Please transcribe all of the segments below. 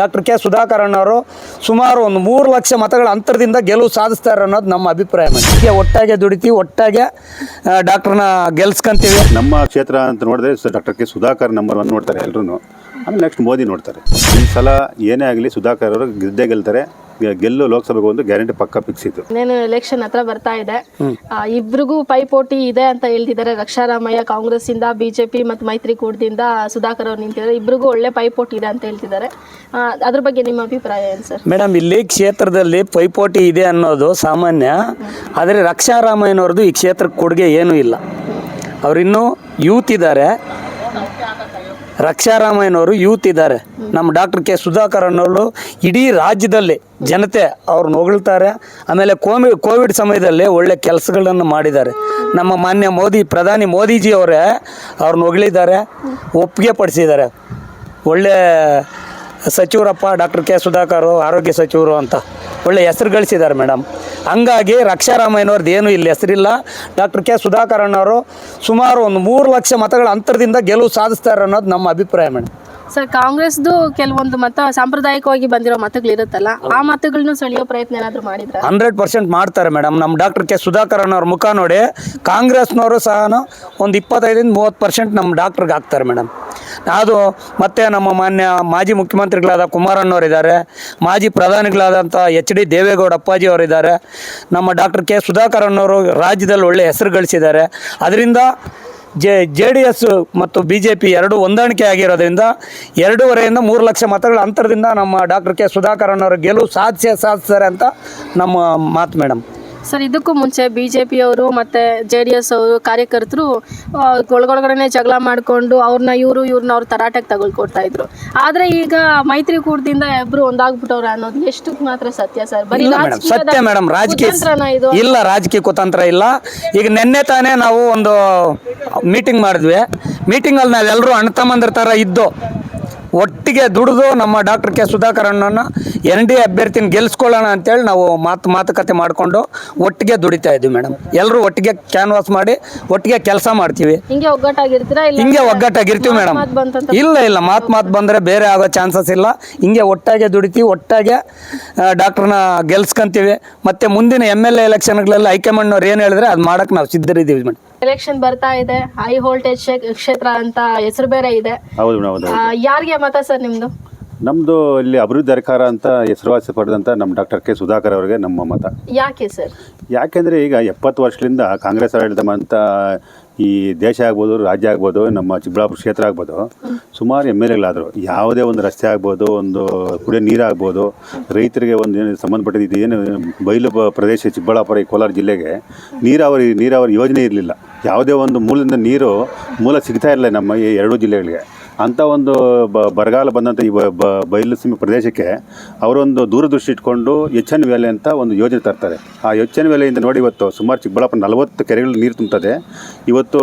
Doctor K Sudhakar ಅಣ್ಣವರು ಸುಮಾರು ಒಂದು ಮೂರು ಲಕ್ಷ ಮತಗಳ ಅಂತರದಿಂದ ಗೆಲುವು ಸಾಧಿಸ್ತಾರೆ ಅನ್ನೋದು ನಮ್ಮ ಅಭಿಪ್ರಾಯ. ಮತ್ತೆ ಒಟ್ಟಾಗೆ ದುಡಿತೀವಿ, ಒಟ್ಟಾಗೆ ಡಾಕ್ಟರ್ನ ಗೆಲ್ಸ್ಕೊಂತೀವಿ. ನಮ್ಮ ಕ್ಷೇತ್ರ ಅಂತ ನೋಡಿದ್ರೆ doctor K Sudhakar number one ನೋಡ್ತಾರೆ ಎಲ್ಲರೂ ಆಮೇಲೆ ನೆಕ್ಸ್ಟ್ ಮೋದಿ ನೋಡ್ತಾರೆ. ಈ ಸಲ ಏನೇ ಆಗಲಿ ಸುಧಾಕರ್ ಅವರು ಗೆದ್ದೇ ಗೆಲ್ತಾರೆ. ಗೆಲ್ಲು ಲೋಕಸಭೆಗೆ ಒಂದು ಗ್ಯಾರಂಟಿ ಪಕ್ಕ ಫಿಕ್ಸ್ ಇತ್ತು. ಇನ್ನೇನು ಎಲೆಕ್ಷನ್ ಹತ್ರ ಬರ್ತಾ ಇದೆ. ಆ, ಇಬ್ರಿಗೂ ಪೈಪೋಟಿ ಇದೆ ಅಂತ ಹೇಳ್ತಿದ್ದಾರೆ ರಕ್ಷಾರಾಮಯ್ಯ ಕಾಂಗ್ರೆಸ್ ಇಂದ ಬಿಜೆಪಿ ಮತ್ತು ಮೈತ್ರಿಕೂಟದಿಂದ ಸುಧಾಕರ್ ಅವರು ನಿಂತಿದ್ದಾರೆ. ಇಬ್ರಿಗೂ ಒಳ್ಳೆ ಪೈಪೋಟಿ ಇದೆ ಅಂತ ಹೇಳ್ತಿದ್ದಾರೆ. ಆ, ಅದ್ರ ಬಗ್ಗೆ ನಿಮ್ಮ ಅಭಿಪ್ರಾಯ ಏನು ಸರ್? ಮೇಡಮ್ ಇಲ್ಲಿ ಕ್ಷೇತ್ರದಲ್ಲಿ ಪೈಪೋಟಿ ಇದೆ ಅನ್ನೋದು ಸಾಮಾನ್ಯ. ಆದರೆ ರಕ್ಷಾರಾಮಯ್ಯನವ್ರದ್ದು ಈ ಕ್ಷೇತ್ರಕ್ಕೆ ಕೊಡುಗೆ ಏನೂ ಇಲ್ಲ. ಅವರಿನ್ನೂ ಯೂತ್ ಇದ್ದಾರೆ. ರಕ್ಷಾರಾಮಯ್ಯನವರು ಯೂತ್ ಇದ್ದಾರೆ. ನಮ್ಮ ಡಾಕ್ಟರ್ ಕೆ. ಸುಧಾಕರ್ ಅನ್ನೋರು ಇಡೀ ರಾಜ್ಯದಲ್ಲಿ ಜನತೆ ಅವ್ರನ್ನ ಹೊಗಳ್ತಾರೆ. ಆಮೇಲೆ ಕೋಮಿ, ಕೋವಿಡ್ ಸಮಯದಲ್ಲಿ ಒಳ್ಳೆ ಕೆಲಸಗಳನ್ನು ಮಾಡಿದ್ದಾರೆ. ನಮ್ಮ ಮಾನ್ಯ ಮೋದಿ, ಪ್ರಧಾನಿ ಮೋದಿಜಿ ಅವರೇ ಅವ್ರನ್ನ ಹೊಗಳಿದ್ದಾರೆ, ಒಪ್ಪಿಗೆ ಪಡಿಸಿದ್ದಾರೆ. ಒಳ್ಳೆ ಸಚಿವರಪ್ಪ ಡಾಕ್ಟರ್ ಕೆ. ಸುಧಾಕರ್, ಆರೋಗ್ಯ ಸಚಿವರು ಅಂತ. ಒಳ್ಳೆ ಹೆಸರು ಗಳಿಸಿದ್ದಾರೆ ಮೇಡಮ್. ಹಂಗಾಗಿ ರಕ್ಷಾರಾಮಯ್ಯನವ್ರದ್ದು ಏನು ಇಲ್ಲಿ ಹೆಸರಿಲ್ಲ. ಡಾಕ್ಟರ್ ಕೆ ಸುಧಾಕರ್ ಅಣ್ಣವರು ಸುಮಾರು ಒಂದು ಮೂರು ಲಕ್ಷ ಮತಗಳ ಅಂತರದಿಂದ ಗೆಲುವು ಸಾಧಿಸ್ತಾರೆ ಅನ್ನೋದು ನಮ್ಮ ಅಭಿಪ್ರಾಯ ಮೇಡಮ್. ಸರ್ ಕಾಂಗ್ರೆಸ್ದು ಕೆಲವೊಂದು ಮತ ಸಾಂಪ್ರದಾಯಿಕವಾಗಿ ಬಂದಿರೋ ಮತಗಳಿರುತ್ತಲ್ಲ ಆ ಮತಗಳನ್ನ ಸೆಳೆಯೋ ಪ್ರಯತ್ನ ಏನಾದರೂ ಮಾಡಿದ್ರೆ? ಹಂಡ್ರೆಡ್ ಪರ್ಸೆಂಟ್ ಮಾಡ್ತಾರೆ ಮೇಡಮ್. ನಮ್ಮ ಡಾಕ್ಟರ್ ಕೆ ಸುಧಾಕರ್ ಅನ್ನೋರ ಮುಖ ನೋಡಿ ಕಾಂಗ್ರೆಸ್ನವರು ಸಹ ಒಂದು ಇಪ್ಪತ್ತೈದರಿಂದ ಮೂವತ್ತು ಪರ್ಸೆಂಟ್ ನಮ್ಮ ಡಾಕ್ಟ್ರಿಗೆ ಹಾಕ್ತಾರೆ ಮೇಡಮ್. ಅದು ಮತ್ತು ನಮ್ಮ ಮಾನ್ಯ ಮಾಜಿ ಮುಖ್ಯಮಂತ್ರಿಗಳಾದ ಕುಮಾರಣ್ಣವರಿದ್ದಾರೆ, ಮಾಜಿ ಪ್ರಧಾನಿಗಳಾದಂಥ ಎಚ್ ಡಿ ದೇವೇಗೌಡ ಅಪ್ಪಾಜಿ ಅವರಿದ್ದಾರೆ, ನಮ್ಮ ಡಾಕ್ಟರ್ ಕೆ ಸುಧಾಕರ್ ಅನ್ನೋರು ರಾಜ್ಯದಲ್ಲಿ ಒಳ್ಳೆಯ ಹೆಸರು ಗಳಿಸಿದ್ದಾರೆ. ಅದರಿಂದ ಜೆ ಜೆ ಡಿ ಎಸ್ ಮತ್ತು ಬಿ ಜೆ ಪಿ ಎರಡು ಹೊಂದಾಣಿಕೆ ಆಗಿರೋದ್ರಿಂದ ಎರಡೂವರೆಯಿಂದ ಮೂರು ಲಕ್ಷ ಮತಗಳ ಅಂತರದಿಂದ ನಮ್ಮ ಡಾಕ್ಟರ್ ಕೆ ಸುಧಾಕರ್ ಅನ್ನೋರು ಗೆಲುವು ಸಾಧಿಸೇ ಸಾಧಿಸ್ತಾರೆ ಅಂತ ನಮ್ಮ ಮಾತು ಮೇಡಮ್. ಸರ್ ಇದಕ್ಕೂ ಮುಂಚೆ ಬಿ ಜೆ ಪಿಯವರು ಮತ್ತು ಜೆ ಡಿ ಎಸ್ ಅವರು ಕಾರ್ಯಕರ್ತರು ಒಳಗೊಳಗಡೆ ಜಗಳ ಮಾಡಿಕೊಂಡು ಅವ್ರನ್ನ ಇವರು ಇವ್ರನ್ನ ಅವ್ರ ತರಾಟೆಗೆ ತಗೊಳ್ಕೊಡ್ತಾ ಇದ್ರು. ಆದರೆ ಈಗ ಮೈತ್ರಿಕೂಟದಿಂದ ಇಬ್ರು ಒಂದಾಗ್ಬಿಟ್ಟವ್ರೆ ಅನ್ನೋದು ಎಷ್ಟು ಮಾತ್ರ ಸತ್ಯ ಸರ್? ಬರೀ ಸತ್ಯ ಮೇಡಮ್ ರಾಜಕೀಯ ಇಲ್ಲ ರಾಜಕೀಯ ಕುತಂತ್ರ ಇಲ್ಲ. ಈಗ ನಿನ್ನೆ ತಾನೇ ನಾವು ಒಂದು ಮೀಟಿಂಗ್ ಮಾಡಿದ್ವಿ. ಮೀಟಿಂಗಲ್ಲಿ ನಾವೆಲ್ಲರೂ ಅಣ್ಣ ತಮ್ಮಂದ್ರ ಥರ ಇದ್ದು ಒಟ್ಟಿಗೆ ದುಡಿದು ನಮ್ಮ ಡಾಕ್ಟರ್ ಕೆ ಸುಧಾಕರ್ ಅಣ್ಣನ ಎನ್ ಡಿ ಅಭ್ಯರ್ಥಿನ ಗೆಲ್ಸ್ಕೊಳ್ಳೋಣ ಅಂತೇಳಿ ನಾವು ಮಾತು ಮಾತುಕತೆ ಮಾಡಿಕೊಂಡು ಒಟ್ಟಿಗೆ ದುಡಿತಾ ಇದ್ವಿ ಮೇಡಮ್. ಎಲ್ಲರೂ ಒಟ್ಟಿಗೆ ಕ್ಯಾನ್ವಾಸ್ ಮಾಡಿ ಒಟ್ಟಿಗೆ ಕೆಲಸ ಮಾಡ್ತೀವಿ. ಹಿಂಗೆ ಒಗ್ಗಟ್ಟಾಗಿರ್ತೀರಾ ಇಲ್ಲ ಹಿಂಗೆ ಒಗ್ಗಟ್ಟಾಗಿರ್ತೀವಿ ಮೇಡಮ್. ಮಾತ್ ಬಂತಂತ ಇಲ್ಲ ಇಲ್ಲ ಮಾತು ಮಾತು ಬಂದರೆ ಬೇರೆ ಆಗೋ ಚಾನ್ಸಸ್ ಇಲ್ಲ. ಹಿಂಗೆ ಒಟ್ಟಾಗೆ ದುಡಿತೀವಿ ಒಟ್ಟಾಗೆ ಡಾಕ್ಟ್ರನ್ನ ಗೆಲ್ಸ್ಕೊಂತೀವಿ. ಮತ್ತು ಮುಂದಿನ ಎಂ ಎಲ್ ಎ ಎಲೆಕ್ಷನ್ಗಳಲ್ಲಿ ಹೈಕಮಾಂಡ್ನವ್ರು ಏನು ಹೇಳಿದ್ರೆ ಅದು ಮಾಡೋಕ್ಕೆ ನಾವು ಸಿದ್ಧರಿದ್ದೀವಿ ಮೇಡಮ್. ಎಲೆಕ್ಷನ್ ಬರ್ತಾ ಇದೆ. ಹೈ ವೋಲ್ಟೇಜ್ ಕ್ಷೇತ್ರ ಅಂತ ಹೆಸರು ಬೇರೆ ಇದೆ. ಹೌದು ಮೇಡಮ್ ಹೌದು ಆ, ಯಾರಿಗೆ ಮತ ಸರ್ ನಿಮ್ದು? ನಮ್ದು ಇಲ್ಲಿ ಅಭಿವೃದ್ಧಿ ಅಧಿಕಾರ ಅಂತ ಹೆಸರುವಾಸಿ ಪಡೆದಂತ ನಮ್ಮ ಡಾಕ್ಟರ್ ಕೆ ಸುಧಾಕರ್ ಅವರಿಗೆ ನಮ್ಮ ಮತ. ಯಾಕೆ ಸರ್? ಯಾಕೆಂದರೆ ಈಗ ಎಪ್ಪತ್ತು ವರ್ಷದಿಂದ ಕಾಂಗ್ರೆಸ್ ಆಡಳಿತ ಅಂತ ಈ ದೇಶ ಆಗ್ಬೋದು, ರಾಜ್ಯ ಆಗ್ಬೋದು, ನಮ್ಮ ಚಿಕ್ಕಬಳ್ಳಾಪುರ ಕ್ಷೇತ್ರ ಆಗ್ಬೋದು, ಸುಮಾರು ಎಂ ಎಲ್ ಎಗಳಾದರು. ಯಾವುದೇ ಒಂದು ರಸ್ತೆ ಆಗ್ಬೋದು, ಒಂದು ಕುಡಿಯೋ ನೀರಾಗ್ಬೋದು ರೈತರಿಗೆ ಒಂದು ಏನು ಸಂಬಂಧಪಟ್ಟಿದ್ದು ಏನು ಬಯಲು ಪ್ರದೇಶ ಚಿಕ್ಕಬಳ್ಳಾಪುರ, ಈ ಕೋಲಾರ ಜಿಲ್ಲೆಗೆ ನೀರಾವರಿ ನೀರಾವರಿ ಯೋಜನೆ ಇರಲಿಲ್ಲ. ಯಾವುದೇ ಒಂದು ಮೂಲದಿಂದ ನೀರು ಮೂಲ ಸಿಗ್ತಾ ಇರಲಿಲ್ಲ ನಮ್ಮ ಈ ಎರಡೂ ಜಿಲ್ಲೆಗಳಿಗೆ. ಅಂಥ ಒಂದು ಬ, ಬರಗಾಲ ಬಂದಂಥ ಈ ಬಯಲು ಸೀಮೆ ಪ್ರದೇಶಕ್ಕೆ ಅವರೊಂದು ದೂರದೃಷ್ಟಿ ಇಟ್ಕೊಂಡು ಎಚ್ ಎನ್ ವ್ಯಾಲಿ ಅಂತ ಒಂದು ಯೋಜನೆ ತರ್ತಾರೆ. ಆ ಎಚ್ ಎನ್ ವ್ಯಾಲಿಯಿಂದ ನೋಡಿ ಇವತ್ತು ಸುಮಾರು ಚಿಕ್ಕಬಳ್ಳಾಪುರ ನಲವತ್ತು ಕೆರೆಗಳು ನೀರು ತುಂಬುತ್ತದೆ ಇವತ್ತು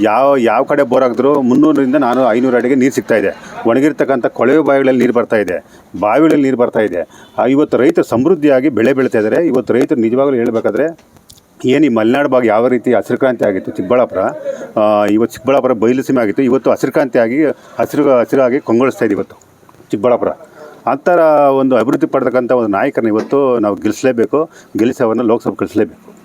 ಯಾವ ಯಾವ ಕಡೆ ಬೋರ್ ಹಾಕಿದ್ರು ಮುನ್ನೂರರಿಂದ ನಾನು ಐನೂರು ಅಡಿಗೆ ನೀರು ಸಿಗ್ತಾ ಇದೆ. ಒಣಗಿರ್ತಕ್ಕಂಥ ಕೊಳವೆ ಬಾವಿಗಳಲ್ಲಿ ನೀರು ಬರ್ತಾ ಇದೆ. ಬಾವಿಗಳಲ್ಲಿ ನೀರು ಬರ್ತಾ ಇದೆ. ಇವತ್ತು ರೈತರು ಸಮೃದ್ಧಿಯಾಗಿ ಬೆಳೆ ಬೆಳೀತಾ ಇದ್ದಾರೆ. ಇವತ್ತು ರೈತರು ನಿಜವಾಗ್ಲೂ ಹೇಳಬೇಕಾದ್ರೆ ಏನು ಈ ಮಲೆನಾಡು ಭಾಗ ಯಾವ ರೀತಿ ಹಸಿರುಕ್ರಾಂತಿ ಆಗಿತ್ತು ಚಿಕ್ಕಬಳ್ಳಾಪುರ? ಇವತ್ತು ಚಿಕ್ಕಬಳ್ಳಾಪುರ ಬಯಲು ಸೀಮೆ ಆಗಿತ್ತು. ಇವತ್ತು ಹಸಿರುಕ್ರಾಂತಿ ಆಗಿ ಹಸಿರು, ಹಸಿರಾಗಿ ಕೊಂಗೊಳಿಸ್ತಾ ಇದೆ ಇವತ್ತು ಚಿಕ್ಕಬಳ್ಳಾಪುರ. ಆ ಒಂದು ಅಭಿವೃದ್ಧಿ ಪಡ್ತಕ್ಕಂಥ ಒಂದು ನಾಯಕರನ್ನ ಇವತ್ತು ನಾವು ಗೆಲ್ಲಿಸಲೇಬೇಕು ಗೆಲ್ಲಿಸಿ ಲೋಕಸಭೆ ಕಳಿಸಲೇಬೇಕು.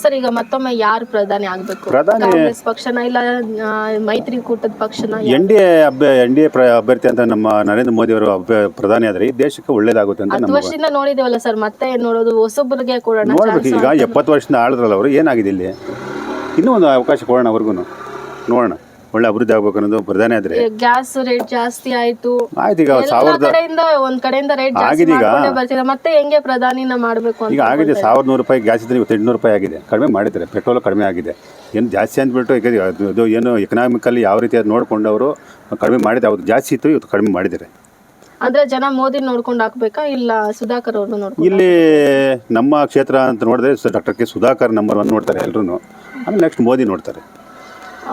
ಸರ್ ಈಗ ಮತ್ತೊಮ್ಮೆ ಯಾರು ಪ್ರಧಾನಿ ಆಗ್ಬೇಕು? ಪ್ರಧಾನಿ- ಕಾಂಗ್ರೆಸ್ ಪಕ್ಷನ ಇಲ್ಲ ಮೈತ್ರಿ ಮೈತ್ರಿಕೂಟದ ಪಕ್ಷನ N D A N D A ಅಭ್ಯರ್ಥಿ ಅಂತ ನಮ್ಮ ನರೇಂದ್ರ ಮೋದಿ ಅವರು ಅಭ್ಯ ಪ್ರಧಾನಿ ಆದರೆ ಈ ದೇಶಕ್ಕೆ ಒಳ್ಳೇದಾಗುತ್ತೆ ಅಂತ ಹತ್ತು ನಮ್ಮ ವರ್ಷದಿಂದ ನೋಡಿದೇವಲ್ಲ ಸರ್ ಮತ್ತೆ ನೋಡೋದು ಹೊಸೊಬ್ಬರಿಗೆ ಕೊಡೋಣ ನೋಡ್ಬೇಕು ಈಗ ಎಪ್ಪತ್ತು ವರ್ಷದಿಂದ ಆಳಿದ್ರಲ್ಲ ಅವರು ಏನಾಗಿದೆ ಇಲ್ಲಿ? ಇನ್ನೂ ಒಂದು ಅವಕಾಶ ಕೊಡೋಣ ಅವ್ರಿಗೂ ನೋಡೋಣ. ಒಳ್ಳೆ ಅಭಿವೃದ್ಧಿ ಆಗ್ಬೇಕು ಅನ್ನೋದು ಪ್ರಧಾನಿ ಆದ್ರೆ. ಗ್ಯಾಸ್ ರೇಟ್ ಜಾಸ್ತಿ ಆಯ್ತು. ಆಯ್ತು ಈಗ ಎಲ್ಲ ಸಾವಿರದ ಕಡೆಯಿಂದ ಒಂದ್ ಕಡೆಯಿಂದ ರೇಟ್ ಜಾಸ್ತಿ ಆಗಿದೆ ಈಗ. ಮಾಡ್ಕೊಂಡೇ ಬರ್ತಿದೆ ಮತ್ತೆ ಹೆಂಗೆ ಪ್ರಧಾನಿನ ಮಾಡ್ಬೇಕು ಈಗ ಆಗಿದೆ ಸಾವಿರದ ನೂರು ರೂಪಾಯಿ ಗ್ಯಾಸ್ ಇದ್ರೆ ಇವತ್ತು ಎಂಟುನೂರು ರೂಪಾಯಿ ಆಗಿದೆ. ಕಡಿಮೆ ಮಾಡಿದ್ರೆ ಪೆಟ್ರೋಲ್ ಕಡಿಮೆ ಆಗಿದೆ. ಏನು ಜಾಸ್ತಿ ಅಂದ್ಬಿಟ್ಟು ಈಗ ಅದು ಅದು ಏನು ಎಕನಾಮಿಕಲ್ಲಿ ಯಾವ ರೀತಿ ಅದು ನೋಡ್ಕೊಂಡು ಅವರು ಕಡಿಮೆ ಮಾಡಿದೆ ಅವ್ರು ಜಾಸ್ತಿ ಇತ್ತು ಇವತ್ತು ಕಡಿಮೆ ಮಾಡಿದ್ದಾರೆ. ಅಂದ್ರೆ ಜನ ಮೋದಿ ನೋಡ್ಕೊಂಡು ಹಾಕ್ಬೇಕಾ? ಇಲ್ಲ ಸುಧಾಕರ್ ಅವ್ರನ್ನ ನೋಡ್ಕೊಂಡು ಇಲ್ಲಿ ನಮ್ಮ ಕ್ಷೇತ್ರ ಅಂತ ನೋಡಿದ್ರೆ doctor K Sudhakar number one ನೋಡ್ತಾರೆ ಎಲ್ಲರೂ ಆಮೇಲೆ ನೆಕ್ಸ್ಟ್ ಮೋದಿ ನೋಡ್ತಾರೆ.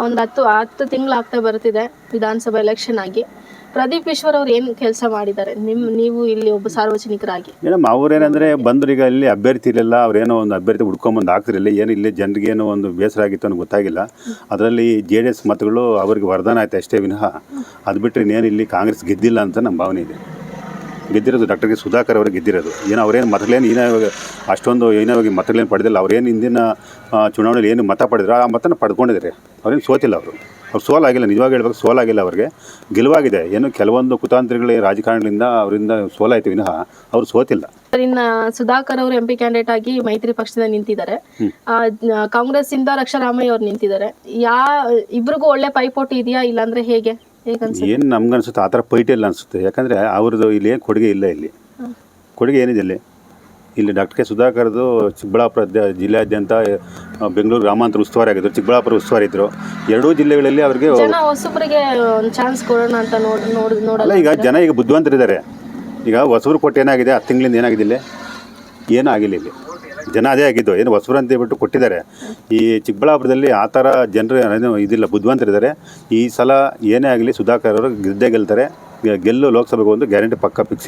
ಒಂದ್ ಹತ್ತು ಹತ್ತು ತಿಂಗಳು ಆಗ್ತಾ ಬರ್ತಿದೆ ವಿಧಾನಸಭಾ ಎಲೆಕ್ಷನ್ ಆಗಿ. ಪ್ರದೀಪ್ ಈಶ್ವರ್ ಅವ್ರು ಏನು ಕೆಲಸ ಮಾಡಿದ್ದಾರೆ? ನಿಮ್, ನೀವು ಇಲ್ಲಿ ಒಬ್ಬ ಸಾರ್ವಜನಿಕರಾಗಿ. ಏನಮ್ಮ ಅವ್ರೇನಂದರೆ ಬಂದ್ರು ಈಗ ಇಲ್ಲಿ ಅಭ್ಯರ್ಥಿ ಇರಲಿಲ್ಲ, ಅವ್ರೇನೋ ಒಂದು ಅಭ್ಯರ್ಥಿ ಹುಡ್ಕೊಂಬಂದು ಆಗ್ತಿರಲಿಲ್ಲ ಏನು ಇಲ್ಲಿ ಜನರಿಗೆ ಏನೋ ಒಂದು ಬೇಸರ ಆಗಿತ್ತು ಅನ್ನೋ ಗೊತ್ತಾಗಿಲ್ಲ. ಅದರಲ್ಲಿ ಜೆ ಡಿ ಎಸ್ ಮತಗಳು ಅವ್ರಿಗೆ ವರದಾನ ಆಯ್ತು ಅಷ್ಟೇ ವಿನಃ. ಅದು ಬಿಟ್ಟರೆ ಇನ್ನೇನು ಇಲ್ಲಿ ಕಾಂಗ್ರೆಸ್ ಗೆದ್ದಿಲ್ಲ ಅಂತ ನಮ್ಮ ಭಾವನೆ ಇದೆ. ಗೆದ್ದಿರೋದು ಡಾಕ್ಟರ್ ಕೆ ಸುಧಾಕರ್ ಅವರು ಗೆದ್ದಿರೋದು. ಏನು ಅವ್ರೇನು ಮತಗಳೇನು ಏನೇ ಅಷ್ಟೊಂದು ಏನೋವಾಗಿ ಮತಗಳೇನು ಪಡೆದಿಲ್ಲ. ಅವ್ರೇನು ಹಿಂದಿನ ಚುನಾವಣೆಯಲ್ಲಿ ಏನು ಮತ ಪಡೆದ್ರು ಆ ಮತನ ಪಡ್ಕೊಂಡಿದ್ದಾರೆ. ಅವ್ರೇನು ಸೋತಿಲ್ಲ ಅವರು. ಅವ್ರು ಸೋಲಾಗಿಲ್ಲ ನಿಜವಾಗಿ ಹೇಳ್ಬೇಕು ಸೋಲಾಗಿಲ್ಲ ಅವ್ರಿಗೆ. ಗೆಲುವಾಗಿದೆ. ಏನು ಕೆಲವೊಂದು ಕುತಾಂತ್ರಿಗಳ ರಾಜಕಾರಣಗಳಿಂದ ಅವರಿಂದ ಸೋಲಾಯಿತು ವಿನಃ ಅವ್ರು ಸೋತಿಲ್ಲ. ಇನ್ನು ಸುಧಾಕರ್ ಅವರು ಎಂ ಪಿ ಕ್ಯಾಂಡಿಡೇಟ್ ಆಗಿ ಮೈತ್ರಿ ಪಕ್ಷದಿಂದ ನಿಂತಿದ್ದಾರೆ. ಕಾಂಗ್ರೆಸ್ ಇಂದ ರಕ್ಷಾರಾಮಯ್ಯ ಅವ್ರು ನಿಂತಿದ್ದಾರೆ. ಯಾ ಇಬ್ರಿಗೂ ಒಳ್ಳೆ ಪೈಪೋಟಿ ಇದೆಯಾ ಇಲ್ಲಾಂದ್ರೆ ಹೇಗೆ? ಏನು ನಮ್ಗೆ ಅನ್ಸುತ್ತೆ ಆ ಥರ ಪೈಟಿ ಇಲ್ಲ ಅನಿಸುತ್ತೆ. ಯಾಕಂದರೆ ಅವ್ರದ್ದು ಇಲ್ಲಿ ಏನು ಕೊಡುಗೆ ಇಲ್ಲ ಇಲ್ಲಿ. ಕೊಡುಗೆ ಏನಿದೆ ಇಲ್ಲಿ? ಇಲ್ಲಿ ಡಾಕ್ಟರ್ ಕೆ ಸುಧಾಕರ್ದು ಚಿಕ್ಕಬಳ್ಳಾಪುರ ಜಿಲ್ಲೆಯಾದ್ಯಂತ ಬೆಂಗಳೂರು ಗ್ರಾಮಾಂತರ ಉಸ್ತುವಾರಿ ಆಗಿದ್ರು ಚಿಕ್ಕಬಳ್ಳಾಪುರ ಉಸ್ತುವಾರಿ ಇದ್ರು. ಎರಡೂ ಜಿಲ್ಲೆಗಳಲ್ಲಿ ಅವ್ರಿಗೆ ಜನ ಹೊಸಬ್ರಿಗೆ ಒಂದು ಚಾನ್ಸ್ ಕೊಡೋಣ ಅಂತ ನೋಡ್ ನೋಡ್ ಅಲ್ಲ ನೋಡಲ್ಲ ಈಗ ಜನ ಈಗ ಬುದ್ಧಿವಂತರಿದ್ದಾರೆ. ಈಗ ಹೊಸಬ್ರು ಕೊಟ್ಟು ಏನಾಗಿದೆ? ಹತ್ತು ತಿಂಗಳಿಂದ ಏನಾಗಿದೆ ಇಲ್ಲಿ? ಏನೂ ಆಗಿಲ್ಲ ಇಲ್ಲಿ. ಜನ ಅದೇ ಆಗಿದ್ದು. ಏನು ಹೊಸಬ್ರು ಅಂತ ಹೇಳ್ಬಿಟ್ಟು ಕೊಟ್ಟಿದ್ದಾರೆ. ಈ ಚಿಕ್ಕಬಳ್ಳಾಪುರದಲ್ಲಿ ಆ ಥರ ಜನರು ಏನು ಇದಿಲ್ಲ, ಬುದ್ಧಿವಂತರಿದ್ದಾರೆ. ಈ ಸಲ ಏನೇ ಆಗಲಿ ಸುಧಾಕರ್ ಅವರು ಗೆದ್ದೇ ಗೆಲ್ತಾರೆ. ಗೆಲ್ಲು ಲೋಕಸಭೆಗೆ ಒಂದು ಗ್ಯಾರಂಟಿ ಪಕ್ಕ ಫಿಕ್ಸ್